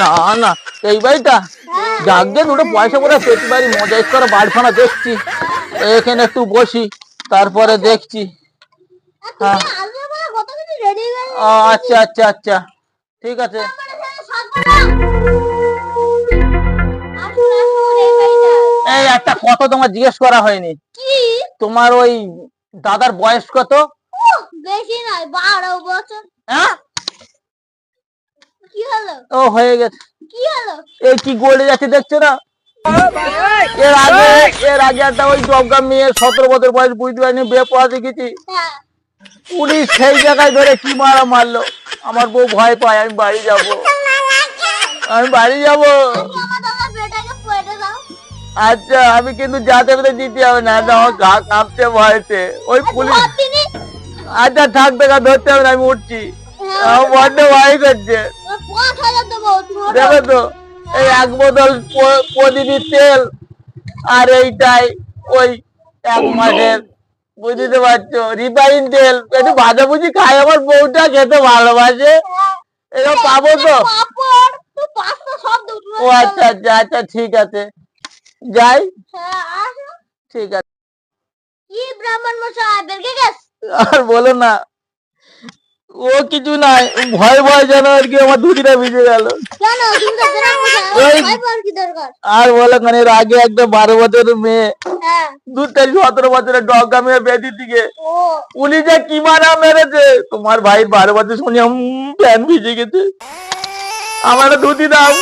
না না এই বাড়িটা। যাক দুটো পয়সা করে পেটি বাড়ি। মজা করে বাড়িখানা দেখছি। এখানে একটু বসি তারপরে দেখছি। হ্যাঁ। কত আচ্ছা আচ্ছা আচ্ছা। ঠিক আছে। এই একটা কথা তোমার জিজ্ঞেস করা হয়নি। তোমার ওই দাদার বয়স কত? বেশি নয় বারো বছর। হ্যাঁ? ও, হয়ে গেছে। কি হলো এই কি গড়ে যাচ্ছে দেখছ না? এর আগে এর আগে একটা ওই জবগা মেয়ে সতেরো বছর বয়স বুঝতে পারিনি বিয়ে পড়া দেখেছি। পুলিশ সেই জায়গায় ধরে কি মারা মারলো? আমার বউ ভয় পায়, আমি বাড়ি যাব। আমি বাড়ি যাব। আচ্ছা আমি কিন্তু যাতে পেতে দিতে হবে না আমার গা কাঁপছে ভয়তে। ওই পুলিশ আচ্ছা থাক দেখা ধরতে হবে না, আমি উঠছি। আমার বড্ড ভয় করছে। দেখো তো এই এক বোতল প্রদীপের তেল আর এইটাই ওই এক মাসের বুঝতে পারছ? রিফাইন তেল। একটু ভাজাভুজি খাই আমার বউটা খেতে ভালোবাসে। এটা পাবো তো? ও আচ্ছা আচ্ছা আচ্ছা ঠিক আছে। যাই। হ্যাঁ ঠিক আছে। কি ব্রাহ্মণ মশাই আর বলো না ও কিছু নাই ভয় ভয় যেন আর কি আমার দুদিটা ভিজে গেল। কেন আর বলো মানে এর আগে একটা বারো বছরের মেয়ে হ্যাঁ। দু থেকে সতেরো বছরের ডগা মেয়ে বেদি দিকে উনি যে কি মারা মেরেছে তোমার ভাই বারো বছর শুনি প্যান ভিজে গেছে। আমার ধুতি দাও